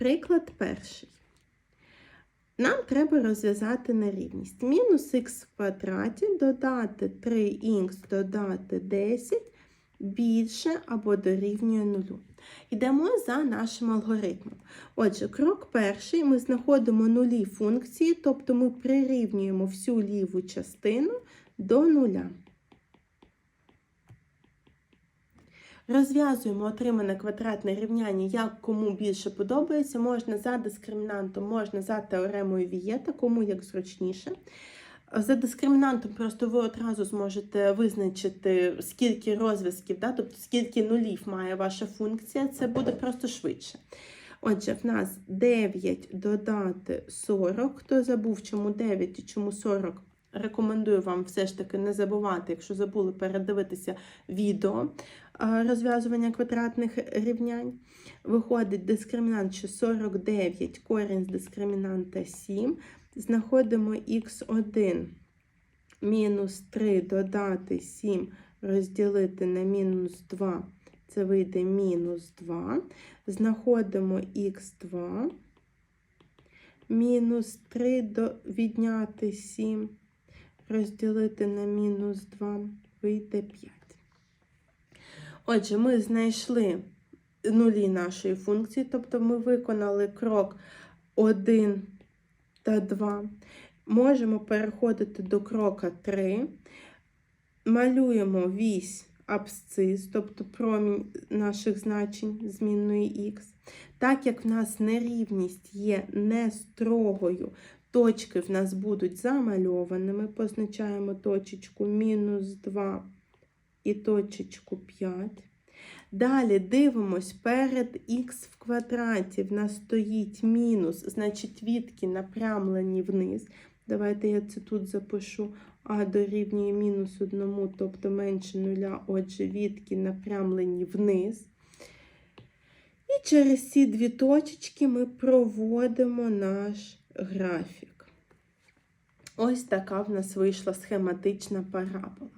Приклад перший. Нам треба розв'язати нерівність. Мінус х в квадраті додати 3х додати 10 більше або дорівнює нулю. Йдемо за нашим алгоритмом. Отже, крок перший ми знаходимо нулі функції, тобто ми прирівнюємо всю ліву частину до нуля. Розв'язуємо отримане квадратне рівняння, як кому більше подобається. Можна за дискримінантом, можна за теоремою Вієта, кому як зручніше. За дискримінантом просто ви одразу зможете визначити, скільки розв'язків, да, тобто скільки нулів має ваша функція, це буде просто швидше. Отже, в нас 9 додати 40. Хто забув, чому 9 і чому 40, рекомендую вам все ж таки не забувати, якщо забули передивитися відео розв'язування квадратних рівнянь. Виходить дискримінант, що 49, корінь з дискримінанта 7. Знаходимо х1 мінус 3 додати 7 розділити на мінус 2, це вийде мінус 2. Знаходимо х2, мінус 3 до, відняти 7, розділити на мінус 2, вийде 5. Отже, ми знайшли нулі нашої функції, тобто ми виконали крок 1 та 2. Можемо переходити до крока 3. Малюємо вісь абсцис, тобто промінь наших значень змінної х. Так як в нас нерівність є не строгою, точки в нас будуть замальованими. Позначаємо точечку мінус 2 і точечку 5. Далі дивимось, перед х в квадраті в нас стоїть мінус, значить відки напрямлені вниз. Давайте я це тут запишу. А дорівнює мінус 1, тобто менше нуля, отже, відки напрямлені вниз. І через ці дві точечки ми проводимо наш графік. Ось така в нас вийшла схематична парабола.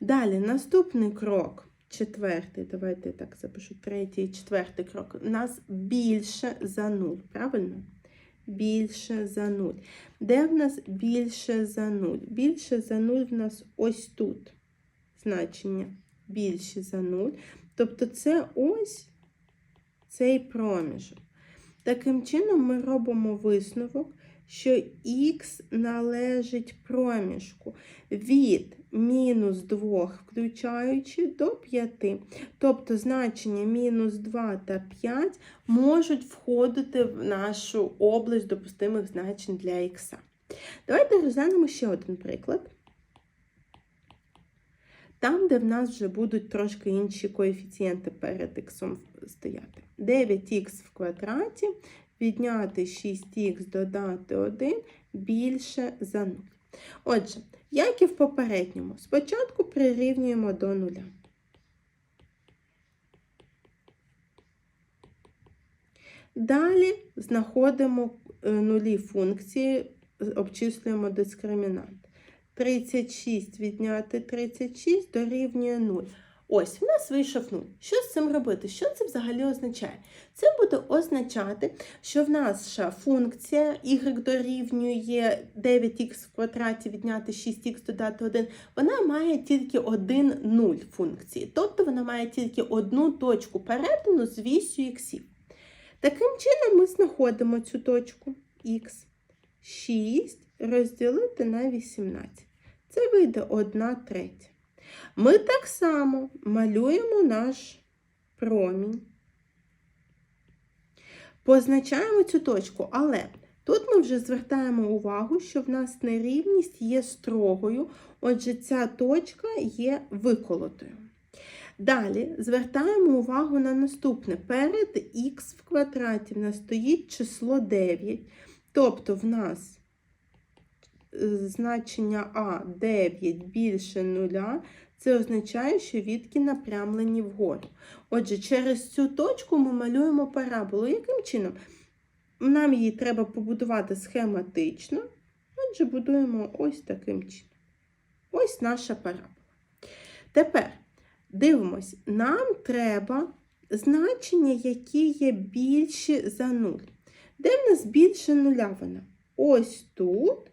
Далі, наступний крок. Четвертий, давайте я так запишу, третій четвертий крок. У нас більше за 0, правильно? Більше за 0. Де в нас більше за 0? Більше за 0 в нас ось тут. Значення більше за 0. Тобто це ось цей проміжок. Таким чином, ми робимо висновок, що х належить проміжку від мінус 2, включаючи до 5. Тобто значення мінус 2 та 5 можуть входити в нашу область допустимих значень для х. Давайте розглянемо ще один приклад. Там, де в нас вже будуть трошки інші коефіцієнти перед х стояти. 9х в квадраті відняти 6х додати 1 більше за 0. Отже, як і в попередньому, спочатку прирівнюємо до нуля. Далі знаходимо е, нулі функції, обчислюємо дискримінант. 36 відняти 36 дорівнює 0. Ось, в нас вийшов 0. Що з цим робити? Що це взагалі означає? Це буде означати, що в наша функція y дорівнює 9х в квадраті відняти 6х додати 1, вона має тільки один 0 функції. Тобто вона має тільки одну точку перетину з вісю х. Таким чином ми знаходимо цю точку х. 6 розділити на 18. Це вийде 1 третя. Ми так само малюємо наш промінь. Позначаємо цю точку, але тут ми вже звертаємо увагу, що в нас нерівність є строгою, отже, ця точка є виколотою. Далі звертаємо увагу на наступне. Перед х в квадраті в нас стоїть число 9, тобто в нас значення А 9 більше 0, це означає, що відки напрямлені вгору. Отже, через цю точку ми малюємо параболу. Яким чином? Нам її треба побудувати схематично. Отже, будуємо ось таким чином. Ось наша парабола. Тепер дивимось, нам треба значення, які є більші за 0. Де в нас більше нуля вона? Ось тут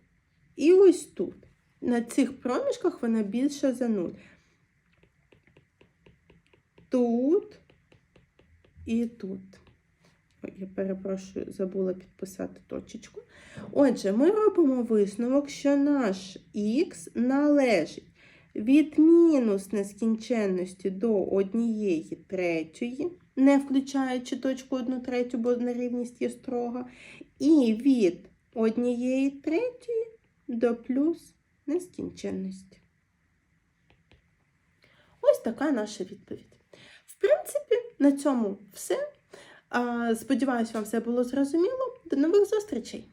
і ось тут. На цих проміжках вона більша за 0. Тут і тут. Ой, я перепрошую, забула підписати точечку. Отже, ми робимо висновок, що наш х належить від мінус нескінченності до однієї третьої, не включаючи точку 1 третю, бо нерівність є строга, і від однієї третьої до плюс нескінченності. Ось така наша відповідь. В принципі, на цьому все. Сподіваюсь, вам все було зрозуміло. До нових зустрічей!